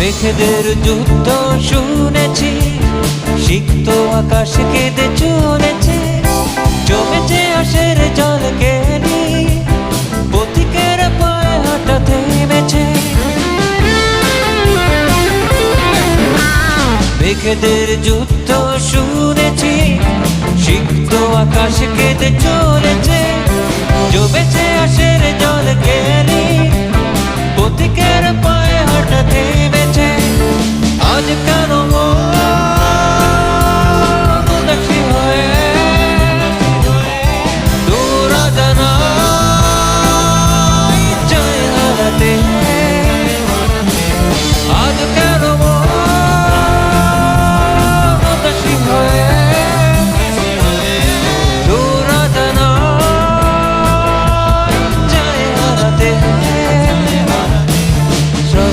মেঘেদের যুদ্ধ শুনেছি, সিক্ত আকাশ কেঁদে চলেছে। জমেছে আশের জল কেনি পথিকের পায়ে হাঁটা থেমেছে। মেঘেদের যুদ্ধ শুনেছি, সিক্ত আকাশ কেঁদে চলেছে। Jika